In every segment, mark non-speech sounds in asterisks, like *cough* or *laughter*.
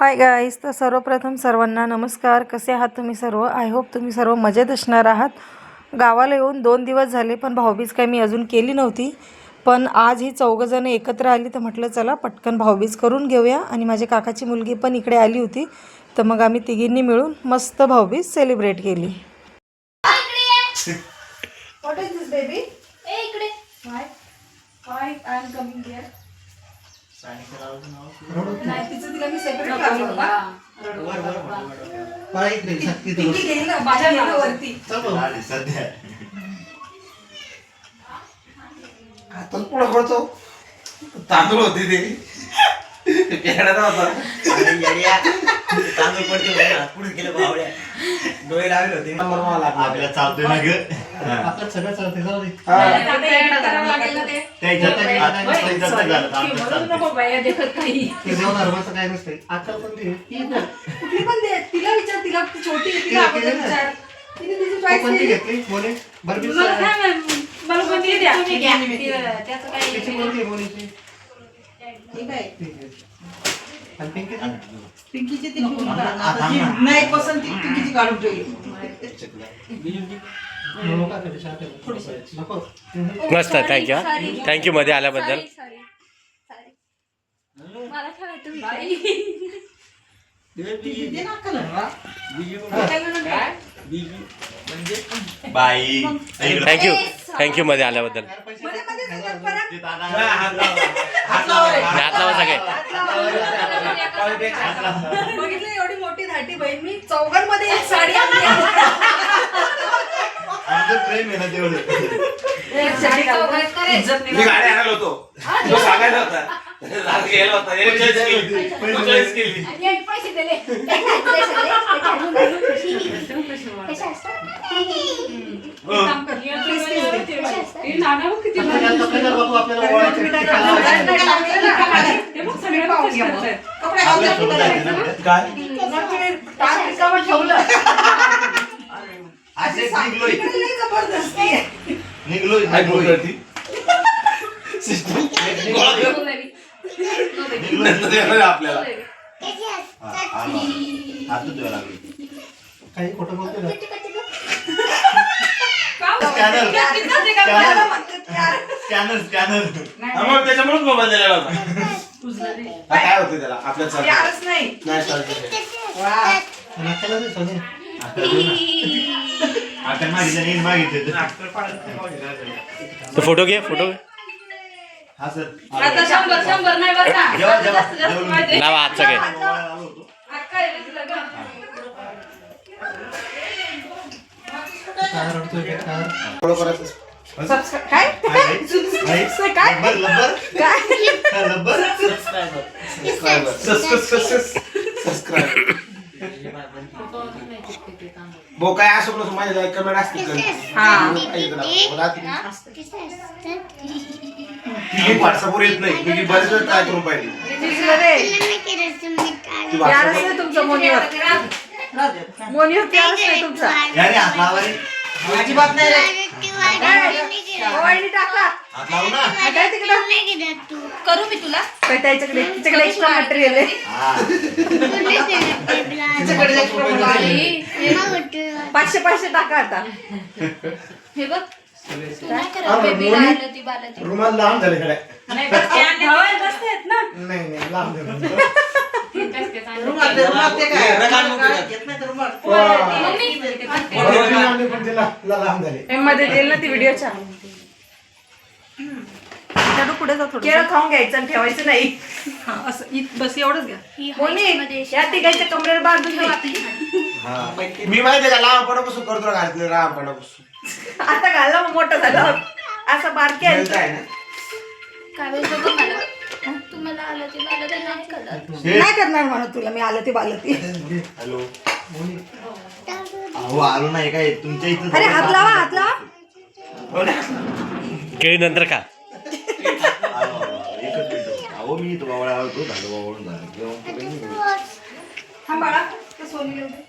Hi guys तर सर्वप्रथम सर्वांना नमस्कार. कसे आहात तुम्ही सर्व? आय होप तुम्ही सर्व मजेत असणार आहात. गावाला येऊन दोन दिवस झाले पण भाऊबीज काही मी अजून केली नव्हती. पण आज ही चौघंजणं एकत्र आली तर म्हटलं चला पटकन भाऊबीज करून घेऊया. आणि माझ्या काकाची मुलगी पण इकडे आली होती तर मग आम्ही तिघींनी मिळून मस्त भाऊबीज सेलिब्रेट केली. What is this baby? ए इकडे. Why? Why I am coming here? नाही तिचं तिला मी सेपरेट लागलो पिंकी गेली ना बाहेर गेली वरती हातात पुढं करतो तांदूळ होते ते. तांदूळ पडते पुढे गेले बावड्या डोळे लावले होते. नंबर मला लागला. आपल्याला चालतोय ना ग. आपलं सगळं चालते जाऊ दे. हा. त्या इज्जत आता इज्जत झालं तर आपलं चालतंय. ते जाऊन धर्माचं काय नसतंय. आजकाल पण ते ती ना, कुठली पण दे तिला विचार तिला ती छोटी आहे, तिला. विचार. तिने तिची तू कोणती केली. घेतली बोले. बरं मी मला सांग. त्याचं कोणती आहे बोलीची? ठीक आहे. आता नाही पसंती पिंकीची काढून ठेवली मस्त थँक्यू थँक्यू मध्ये आल्याबद्दल. मला काय माहीत तुम्ही दे ना कलर बाई. थँक्यू थँक्यू मध्ये आल्याबद्दल हात लावा. सगळे बघितलं एवढी मोठी धाटी बहीण मी चौघांमध्ये एक साडी आणली. आमचं प्रेम आहे ना तेवढं. मी गाडी आणायला होतो तो सांगायला होता रात गेला होता याने choice केली. तो. पैसे दिले हो. काय ठेवलं इकडे लई जबरदस्ती आहे. निघलोय काय बोल. करती? गोळा कर. निघलोय. नंतर येणार आपल्याला हा, आलो. हात धुवायला लागले. काही खोटं बोलतो. स्कॅनर स्कॅनर हा, मग त्याच्यामुळेच मोबाईल दिलेला होता हा, काय होतं त्याला आपल्या चालतं. नाही नाही चालतं ते. *laughs* आता मागितलं नाही मागितलं तो फोटो घे फोटो घे. हा सर. आता शंभर शंभर नाही बरं का जेव्हा जेव्हा जास्त जास्त जेवढं- पाहिजे. लावा हात सगळे आलो होतो. अक्का आहे रे तुला गं. काय? काय? काय? काय काय? काय? काय लब्बर लब्बर काय लब्बर भाऊ काय असं नसतं माझ्या लाईक कमेंट असते व्हॉट्सअपवर येत नाही. मी बरेच वेळ ट्राय करून पाहिजे तुमचं मोनीवर मोनीवर प्यारच नाही तुमचा. अजिबात नाही रे. टाका हा, करू मी तुला. तिच्याकडे एक्स्ट्रा मटेरियल आहे. पाचशे पाचशे टाका आता. हे बघ तू नाही हा, करत ती रुमाल लांब झाले खड्या हवाई बसते आहेत ना? नाही नाही लांब झाले. रुमाल दे, रुमाल ते काय? हे रकान रुमाल. नको काय? द्या. घेत नाही तर रुमाल. बरोबर लांब पण तिला लांब झाले. एममध्ये देईल ना ती व्हिडिओच्या पुढे जा केळं खाऊन घ्यायचं आणि ठेवायचं नाही. हा, असं इत- बस एवढंच घ्या. मोनी या तिघांच्या कमरेला बांधून ठेवा. हा. मी माहितीये का लहानपणापासून करतो घातलं लहानपणापासून. आता घालला मग मोठं झालं. असं बारके हेल्थ आहे ना? काय वेळ बघ मला? तुम्हाला आलं ते बाला ते नाही करत नाही करणार म्हणून तुला मी आलं ती बालं ती हॅलो अहो आलो नाही काय? तुमच्या इथं अरे हात लावा हात लावा. हो ना? केळी नंतर खा. आलो, आलो, आलो. एकच मिनिट. अहो मी इथं बावळा होतो झालं. बावळून झालं नाही. हा बाळा ते सोनी येऊ दे.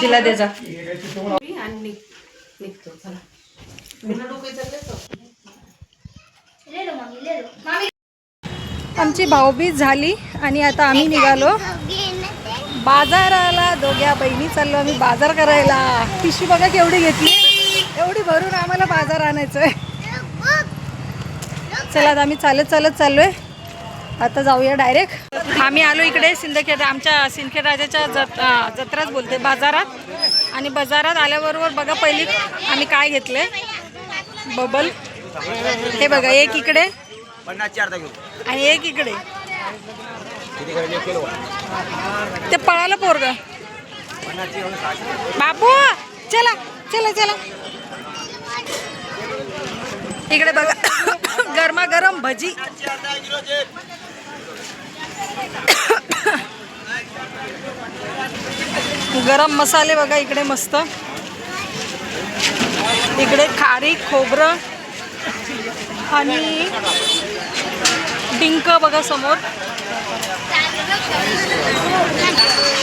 तिला दे जा. आमची भाऊबीज झाली आणि आता आम्ही निघालो. बाजाराला दोघ्या बहिणी चाललो आम्ही बाजार करायला. पिशवी बघा केवढी घेतली. एवढी भरून आम्हाला बाजार आणायचं आहे चला आता आम्ही चालत चालत चाललोय. आता जाऊया डायरेक्ट आम्ही आलो इकडे सिंदखेड आमच्या सिंदखेड राजाच्या जत जत्राच बोलते बाजारात. आणि बाजारात आल्याबरोबर बघा पहिली आम्ही काय घेतले. बबल. हे बघा एक इकडे. आणि एक इकडे. ते पळालं पोरग. बाबू चला चला चला. इकडे बघा *coughs* गरमागरम भजी. गरम मसाले बघा इकडे मस्त. इकडे खारी खोबरं आणि डिंक बघा समोर.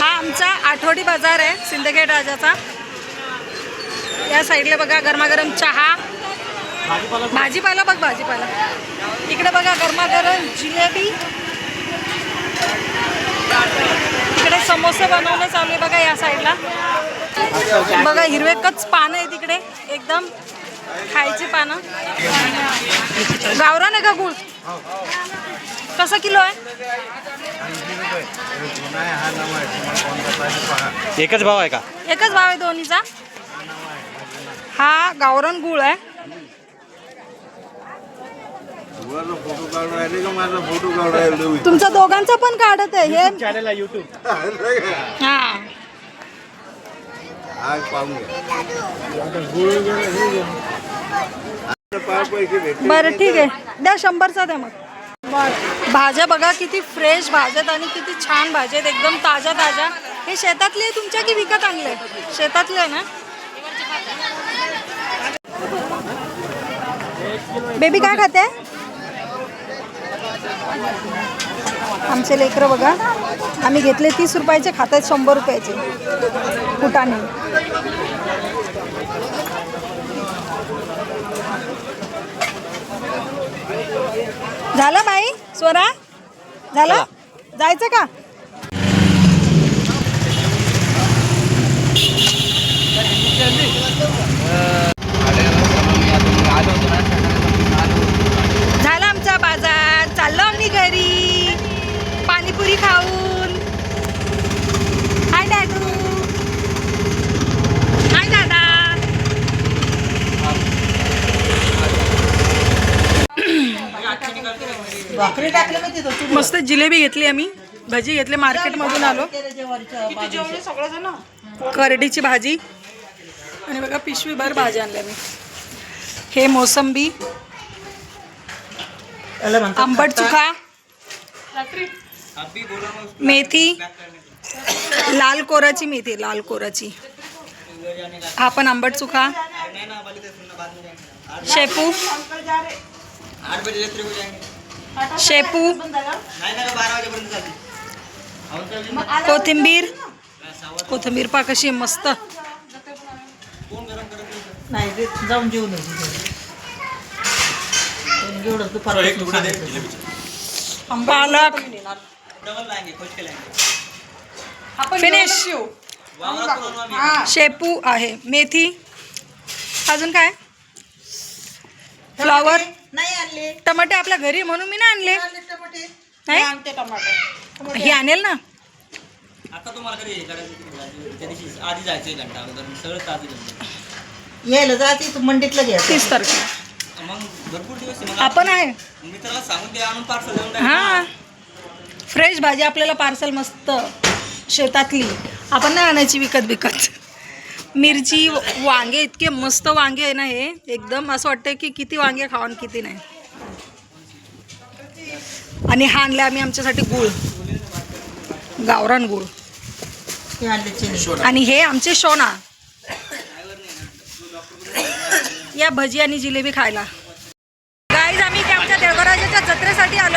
हा आमचा आठवडी बाजार आहे सिंदखेड राजाचा. या साईडला बघा गरमागरम चहा. भाजीपाला बघ भाजीपाला. इकडे बघा गरमागरम जिलेबी. इकडे समोसे बनवणं चालू आहे बघा या साईडला. बघा हिरवे कच पानं आहे तिकडे. एकदम खायची पानं. गावरान आहे का गुळ? कसं किलो आहे? एकच भाव आहे का? एकच भाव आहे दोन्हीचा? हा गावरान गुळ आहे फोटो काढून राहिले का माझा फोटो काढून राहिले *laughs* तुमचा दोघांचा पण काढत आहे हे चॅनल आहे युट्यूब हा. आज पाहून बरं ठीक आहे. द्या शंभरचा द्या मग. बरं. भाज्या बघा किती फ्रेश भाज्यात आणि किती छान भाज्या आहेत. एकदम ताज्या ताज्या. हे शेतातले आहे तुमच्या की विकत आणले? शेतातले आहे ना? बेबी काय खाते? आमचे लेकरं बघा आम्ही घेतले तीस रुपयाचे खातात शंभर रुपयाचे. फुटाणे झालं बाई? स्वरा झालं? जायचं का झाला आमचा बाजार चाललो आम्ही घरी पाणीपुरी खाऊन. हाय डॅडू हाय दादा भाकरी टाकली माहिती तो तू मस्त जिलेबी घेतली आम्ही. भजी घेतली मार्केटमधून आलो. करडीची भाजी. आणि बघा पिशवीभर भाजी आणल्या मी. हे मोसंबी. आंबट चुका. मेथी लाल कोराची मेथी लाल कोराची. हा पण आंबट चुका शेपू. शेपू. कोथिंबीर. कोथिंबीर पा कशी मस्त. नाही जाऊन पालक फिनिश शेपू आहे. मेथी. अजून काय? फ्लॉवर नाही आणले. टमाटे आपल्या घरी म्हणून मी नाही आणले. टमाटे. नाही? आणते टमाटे. हे आणेल ना? आता तुम्हाला कधी करायचं त्या दिवशी आधी जायचं एक घंटा अगोदर. सगळं ताजं जमतं यायला जाते तू मंडीतलं घ्यायचं तीस तारखेला. मग भरपूर दिवस आपण आहे. मी त्याला सांगून ते आणून पार्सल देऊन हा. फ्रेश भाजी आपल्याला पार्सल मस्त शेतातली. आपण नाही आणायची विकत विकत मिरची वांगे इतके मस्त वांगे आहे ना हे. एकदम असं वाटतं की किती वांगे खावा किती नाही. आणि हा आणला आम्ही आमच्यासाठी गुळ. गावरान गुळ. आणि हे आमचे शोना या भजी आणि जिलेबी खायला. गाईज आम्ही आमच्या देवराजाच्या जत्रेसाठी आलो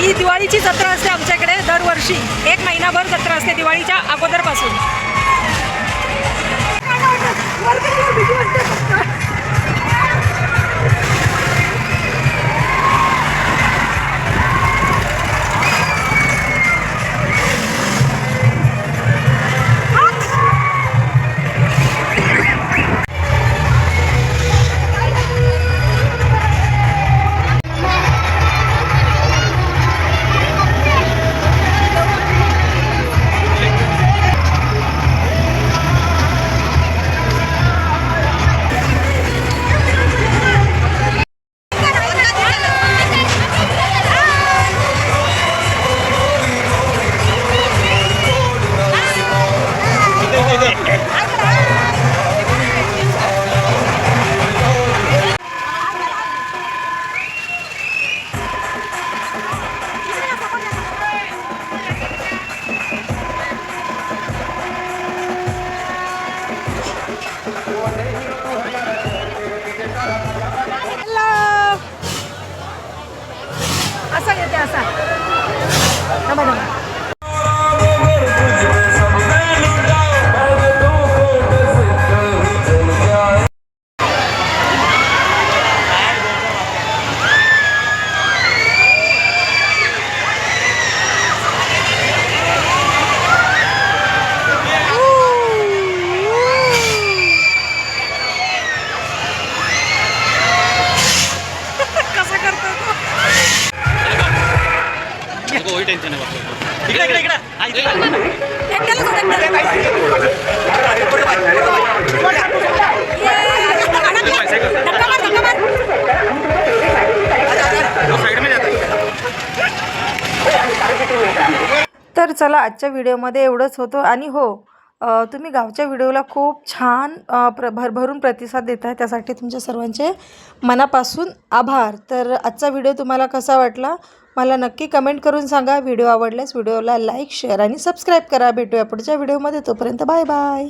ही दिवाळीची जत्रा असते आमच्याकडे दरवर्षी. एक महिनाभर जत्रा असते दिवाळीच्या अगोदरपासून. चला आजच्या व्हिडिओमध्ये एवढंच होतं. आणि हो तुम्ही गावच्या व्हिडिओला खूप छान प्र भरभरून प्रतिसाद देत आहे त्यासाठी तुमच्या सर्वांचे मनापासून आभार. तर आजचा व्हिडिओ तुम्हाला कसा वाटला? मला नक्की कमेंट करून सांगा. व्हिडिओ आवडल्यास व्हिडिओला लाईक शेअर आणि सबस्क्राईब करा. भेटूया पुढच्या व्हिडिओमध्ये. तोपर्यंत बाय बाय